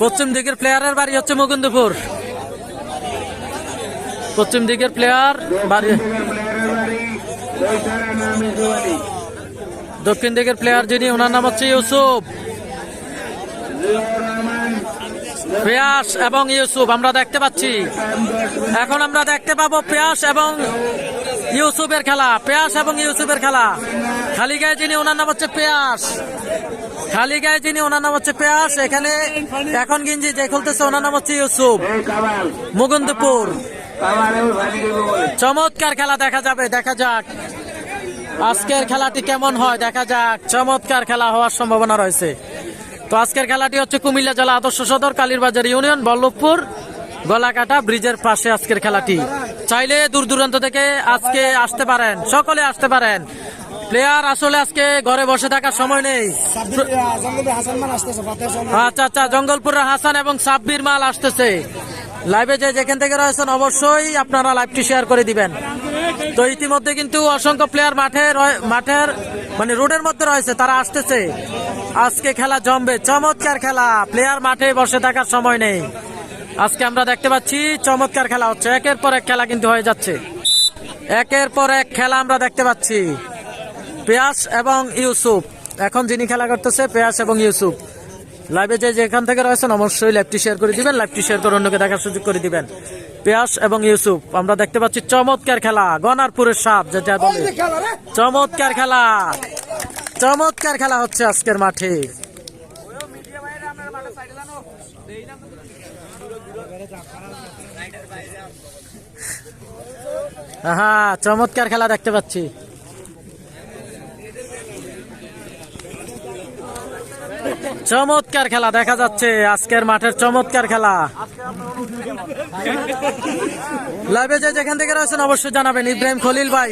পশ্চিম দিকের প্লেয়ারের বাড়ি হচ্ছে মুকুন্দপুর। পশ্চিম দিকের প্লেয়ার বাড়ি দক্ষিণ দিকের প্লেয়ার যিনি, ওনার নাম হচ্ছে ইউসুফ। পেয়াস এবং ইউসুফ, আমরা দেখতে পাচ্ছি। এখন আমরা দেখতে পাবো পেয়াস এবং ইউসুফের খেলা। পেয়াস এবং ইউসুফের খেলা। খালি গায়ে যিনি, ওনার নাম হচ্ছে পেয়াস খালি গায়ে যিনি ওনার নাম হচ্ছে পেয়াস এখানে এখন গিঞ্জি যে খুলতেছে ওনার নাম হচ্ছে ইউসুফ। মুকুন্দপুর। চমৎকার খেলা দেখা যাবে দেখা যাক। আজকের খেলাটি কেমন হয় দেখা যাক। চমৎকার খেলা হওয়ার সম্ভাবনা রয়েছে। তো আজকের খেলাটি হচ্ছে কুমিল্লা জেলা আদর্শ সদর কালীরবাজার ইউনিয়ন বল্লভপুর গলাকাটা ব্রিজের পাশে আজকের খেলাটি। চাইলে দূর দূরান্ত থেকে আজকে আসতে পারেন সকলে আসতে পারেন। প্লেয়ার, আসলে আজকে ঘরে বসে থাকার সময় নেই। আচ্ছা আচ্ছা জঙ্গলপুরের হাসান এবং সাব্বির মাল আসতেছে। লাইভে যে যেখান থেকে রয়েছেন, অবশ্যই আপনারা লাইভটি শেয়ার করে দিবেন। তো ইতিমধ্যে কিন্তু অসংখ্য প্লেয়ার মাঠে মাঠের মানে রোডের মধ্যে রয়েছে, তারা আসতেছে। আজকে খেলা জমবে, চমৎকার খেলা। প্লেয়ার মাঠে বসে থাকার সময় নেই। আজকে আমরা দেখতে পাচ্ছি, চমৎকার খেলা হচ্ছে। একের পর এক খেলা কিন্তু হয়ে যাচ্ছে। একের পর এক খেলা আমরা দেখতে পাচ্ছি। পেয়াস এবং ইউসুফ। এখন যিনি খেলা করতেছে পেয়াস এবং ইউসুফ। লাইভে যে যেখান থেকে রয়েছেন অবশ্যই লাইভটি শেয়ার করে দিবেন লাইভটি শেয়ার করে অন্যকে দেখার সুযোগ করে দিবেন। পেয়াস এবং ইউসুফ আমরা দেখতে পাচ্ছি চমৎকার খেলা গনারপুরের সাপ যেটা বলে। চমৎকার খেলা। চমৎকার খেলা হচ্ছে আজকের মাঠে। হ্যাঁ চমৎকার খেলা দেখতে পাচ্ছি। চমৎকার খেলা দেখা যাচ্ছে। আজকের মাঠের চমৎকার খেলা। লাইভে যে যেখান থেকে রয়েছেন, অবশ্যই জানাবেন। ইব্রাহিম খলিল ভাই।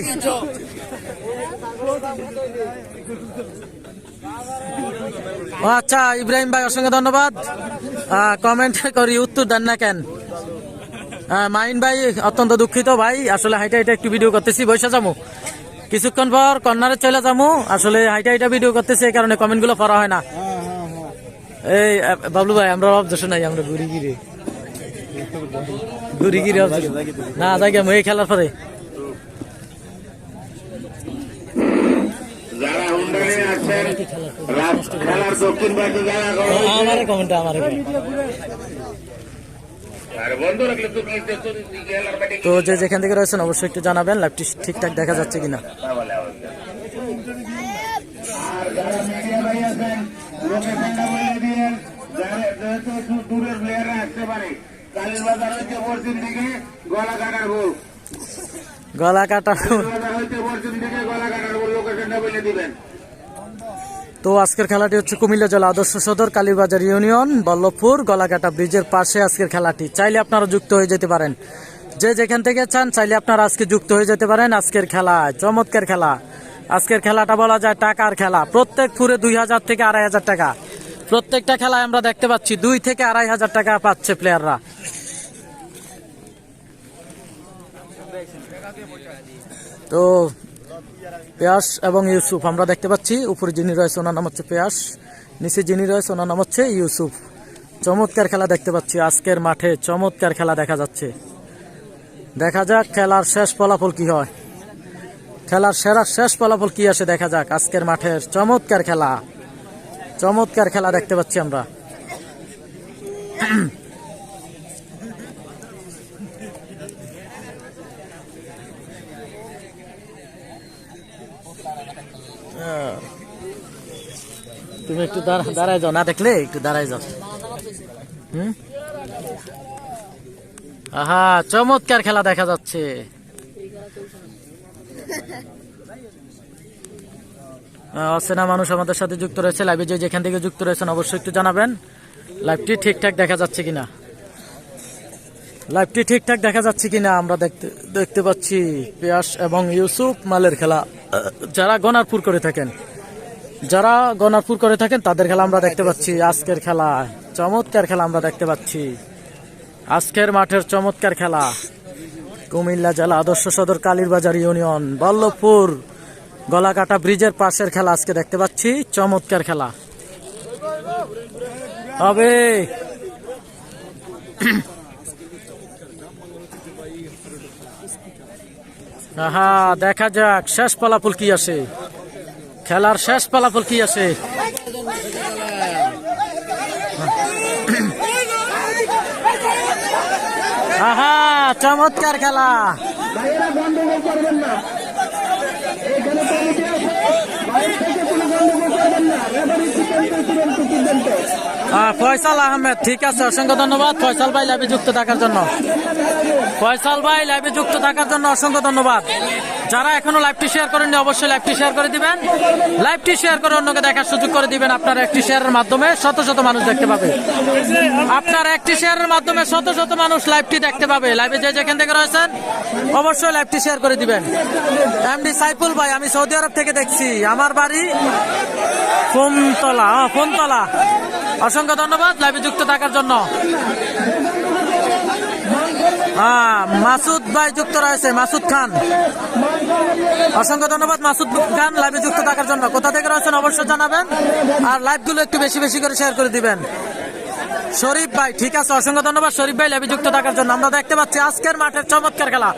আচ্ছা ইব্রাহিম ভাই, অসংখ্য ধন্যবাদ। কমেন্ট করি, উত্তর দেন না কেন? মাইন ভাই, অত্যন্ত দুঃখিত ভাই। আসলে হাইটা হাইটা একটু ভিডিও করতেছি বৈশা যাব। কিছুক্ষণ পর কর্নারে চলে যাব। আসলে হাইটা হাইটা ভিডিও করতেছি, এই কারণে কমেন্টগুলো পড়া হয় না। এই বাবলু ভাই আমরা অবজেশন নাই আমরা ঘুরি গিরে ঘুরি গিরে না জায়গা এই খেলার পরে। আমার কমেন্ট আমার তো যে যেখান থেকে রয়েছেন অবশ্যই একটু জানাবেন লাইভটি ঠিকঠাক দেখা যাচ্ছে কিনা। আর দূরের প্লেয়াররা আসতে পারে পশ্চিম দিকে গলা কাটার গলা কাটা বাজার হইতে পশ্চিম দিকে গলা কাটার লোকেশনটা বলে দিবেন তো আজকের খেলাটি হচ্ছে কুমিল্লা জেলা আদর্শ সদর, কালীবাজার ইউনিয়ন, বল্লভপুর গলাকাটা ব্রিজের পাশে আজকের খেলাটি। চাইলে আপনারা যুক্ত হয়ে যেতে পারেন। যে যেখান থেকে চান, চাইলে আপনারা আজকে যুক্ত হয়ে যেতে পারেন। আজকের খেলায় চমৎকার খেলা। আজকের খেলাটা বলা যায় টাকার খেলা। প্রত্যেক ফুরে দুই হাজার থেকে আড়াই হাজার টাকা। প্রত্যেকটা খেলায় আমরা দেখতে পাচ্ছি দুই থেকে আড়াই হাজার টাকা পাচ্ছে প্লেয়াররা তো পেয়াস এবং ইউসুফ, আমরা দেখতে পাচ্ছি, উপরে যিনি রয়েছে, ওনার নাম হচ্ছে পেয়াস, নিচে যিনি রয়েছে, ওনার নাম হচ্ছে ইউসুফ। চমৎকার খেলা দেখতে পাচ্ছি, আজকের মাঠে চমৎকার খেলা দেখা যাচ্ছে। দেখা যাক, খেলার শেষ ফলাফল কি হয়। খেলার সেরা শেষ ফলাফল কি আসে দেখা যাক, আজকের মাঠের চমৎকার খেলা। চমৎকার খেলা দেখতে পাচ্ছি আমরা। তুমি একটু দাঁড়া- দাঁড়ায় যাও, না দেখলে একটু দাঁড়ায় যাও। হুম? আহা, চমৎকার খেলা দেখা যাচ্ছে। অচেনা মানুষ আমাদের সাথে যুক্ত রয়েছে। লাইভে যে যেখান থেকে যুক্ত রয়েছেন অবশ্যই একটু জানাবেন। লাইভটি ঠিকঠাক দেখা যাচ্ছে কিনা? লাইভটি ঠিকঠাক দেখা যাচ্ছে কিনা? আমরা দেখতে দেখতে পাচ্ছি পিয়াস এবং ইউসুফ মালের খেলা। যারা গনারপুর করে থাকেন, যারা গনারপুর করে থাকেন, তাদের খেলা আমরা দেখতে পাচ্ছি। আজকের খেলা, চমৎকার খেলা আমরা দেখতে পাচ্ছি। আজকের মাঠের চমৎকার খেলা। কুমিল্লা জেলা আদর্শ সদর কালীরবাজার ইউনিয়ন, বল্লভপুর। গলাকাটা ব্রিজের পাশের খেলা আজকে দেখতে পাচ্ছি, চমৎকার খেলা। হবে আহা, দেখা যাক, শেষ ফলাফল কি আসে? খেলার শেষ ফলাফল কি আসে? আহা, চমৎকার খেলা ভাইয়েরা গন্ডগোল করবেন না ফয়সাল আহমেদ, ঠিক আছে, অসংখ্য ধন্যবাদ। ফয়সাল ভাই লাইভে যুক্ত থাকার জন্য। ফয়সাল ভাই লাইভে যুক্ত থাকার জন্য অসংখ্য ধন্যবাদ। যারা এখনও লাইভটি শেয়ার করেননি, অবশ্যই লাইভটি শেয়ার করে দিবেন। লাইভটি শেয়ার করে অন্যকে দেখার সুযোগ করে দিবেন। আপনার একটি শেয়ারের মাধ্যমে শত শত মানুষ দেখতে পাবে। আপনার একটি শেয়ারের মাধ্যমে শত শত মানুষ লাইভটি দেখতে পাবে। লাইভে যে যেখান থেকে রয়েছেন, অবশ্যই লাইভটি শেয়ার করে দিবেন। এমডি সাইফুল ভাই, আমি সৌদি আরব থেকে দেখছি। আমার বাড়ি ফোনতলা ফোনতলা অসংখ্য ধন্যবাদ লাইভে যুক্ত থাকার জন্য। হ্যাঁ মাসুদ ভাই যুক্ত রয়েছে, মাসুদ খান। অসংখ্য ধন্যবাদ, মাসুদ খান লাইভে যুক্ত থাকার জন্য। কোথা থেকে রয়েছেন অবশ্যই জানাবেন, আর লাইভগুলো একটু বেশি বেশি করে শেয়ার করে দিবেন। শরীফ ভাই, ঠিক আছে, অসংখ্য ধন্যবাদ, শরীফ ভাই লাইভে যুক্ত থাকার জন্য। আমরা দেখতে পাচ্ছি আজকের মাঠের চমৎকার খেলা।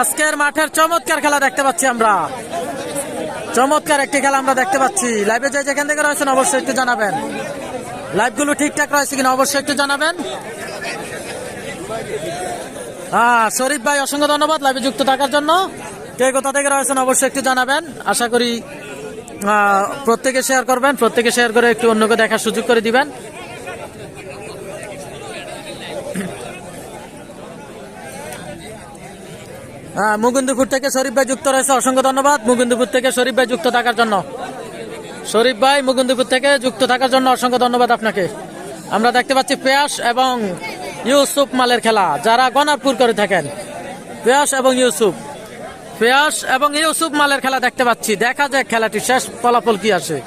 আজকের মাঠের চমৎকার খেলা দেখতে পাচ্ছি আমরা। চমৎকার একটি খেলা আমরা দেখতে পাচ্ছি। লাইভে যে যেখান থেকে রয়েছেন, অবশ্যই একটু জানাবেন। লাইভগুলো ঠিকঠাক রয়েছে কিনা, অবশ্যই একটু জানাবেন। হ্যাঁ শরীফ ভাই, অসংখ্য ধন্যবাদ লাইভে যুক্ত থাকার জন্য। কে কোথা থেকে রয়েছেন অবশ্যই একটু জানাবেন। আশা করি প্রত্যেকে শেয়ার করবেন, প্রত্যেকে শেয়ার করে একটু অন্যকে দেখার সুযোগ করে দিবেন। হ্যাঁ মুকুন্দপুর থেকে শরীফ ভাই যুক্ত রয়েছে, অসংখ্য ধন্যবাদ। মুকুন্দপুর থেকে শরীফ ভাই যুক্ত থাকার জন্য। শরীফ ভাই, মুকুন্দপুর থেকে যুক্ত থাকার জন্য অসংখ্য ধন্যবাদ আপনাকে। আমরা দেখতে পাচ্ছি পেয়াস এবং ইউসুফ মালের খেলা, যারা গনারপুর করে থাকেন। পেয়াস এবং ইউসুফ। পেয়াস এবং ইউসুফ মালের খেলা দেখতে পাচ্ছি। দেখা যাক খেলাটি শেষ ফলাফল কি আসে।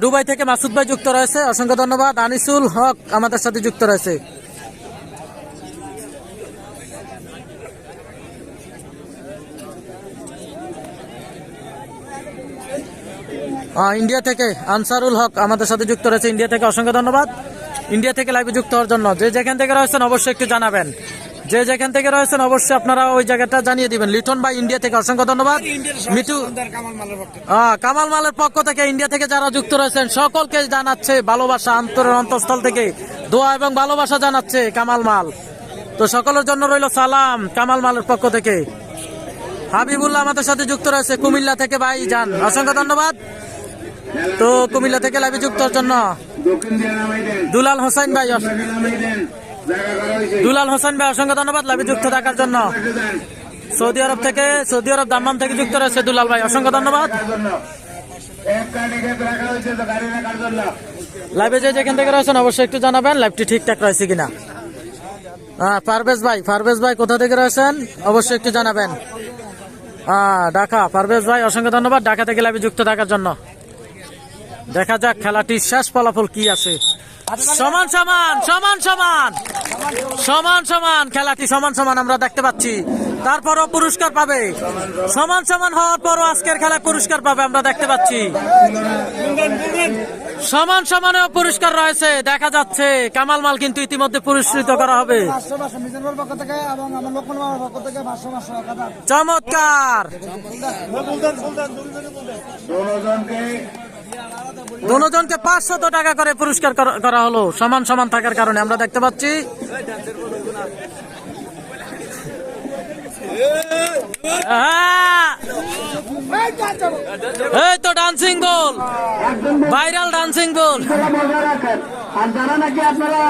দুবাই থেকে মাসুদ ভাই যুক্ত রয়েছে। অসংখ্য ধন্যবাদ। আনিসুল হক আমাদের সাথে যুক্ত রয়েছে। ইন্ডিয়া থেকে আনসারুল হক আমাদের সাথে যুক্ত রয়েছে। ইন্ডিয়া থেকে অসংখ্য ধন্যবাদ। ইন্ডিয়া থেকে লাইভে যুক্ত হওয়ার জন্য। যে যেখান থেকে রয়েছেন অবশ্যই একটু জানাবেন। যে যেখান থেকে রয়েছেন অবশ্যই আপনারা ওই জায়গাটা জানিয়ে দিবেন। লিটন ভাই ইন্ডিয়া থেকে অসংখ্য ধন্যবাদ। মিটু কামাল মালের পক্ষ থেকে। ইন্ডিয়া থেকে যারা যুক্ত রয়েছেন সকলকে জানাচ্ছে ভালোবাসা অন্তরের অন্তঃস্থল থেকে দোয়া এবং ভালোবাসা জানাচ্ছে কামাল মাল। তো সকলের জন্য রইল সালাম কামাল মালের পক্ষ থেকে। হাবিবুল্লাহ আমাদের সাথে যুক্ত রয়েছে কুমিল্লা থেকে ভাই যান অসংখ্য ধন্যবাদ। তো কুমিল্লা থেকে লাইভে যুক্ত হওয়ার জন্য দুলাল হোসেন ভাই দুলাল হোসেন ভাই অসংখ্য ধন্যবাদ লাইভে যুক্ত থাকার জন্য। সৌদি আরব থেকে সৌদি আরব দাম্মাম থেকে যুক্ত রয়েছে দুলাল ভাই অসংখ্য ধন্যবাদ। লাইভে যে যেখান থেকে রয়েছেন অবশ্যই একটু জানাবেন লাইভটি ঠিকঠাক রয়েছে কিনা। হ্যাঁ পারভেজ ভাই পারভেজ ভাই কোথা থেকে রয়েছেন? অবশ্যই একটু জানাবেন। হ্যাঁ ঢাকা। পারভেজ ভাই অসংখ্য ধন্যবাদ ঢাকা থেকে লাইভে যুক্ত থাকার জন্য। দেখা যাক খেলাটির শেষ ফলাফল কি আছে। সমান সমান সমান সমান সমান সমান, খেলাটি সমান সমান আমরা দেখতে পাচ্ছি। তারপরও পুরস্কার পাবে। সমান সমান হওয়ার পরও আজকের খেলায় পুরস্কার পাবে আমরা দেখতে পাচ্ছি। সমান সমানেও পুরস্কার রয়েছে, দেখা যাচ্ছে। কামাল মাল কিন্তু ইতিমধ্যে পুরস্কৃত করা হবে। চমৎকার! দোনোজনকে পাঁচশত টাকা করে পুরস্কার করা- হলো। সমান সমান থাকার কারণে আমরা দেখতে পাচ্ছি। হ্যাঁ। এই তো ডান্সিং গোল ভাইরাল ডান্সিং বল আর যারা নাকি আপনারা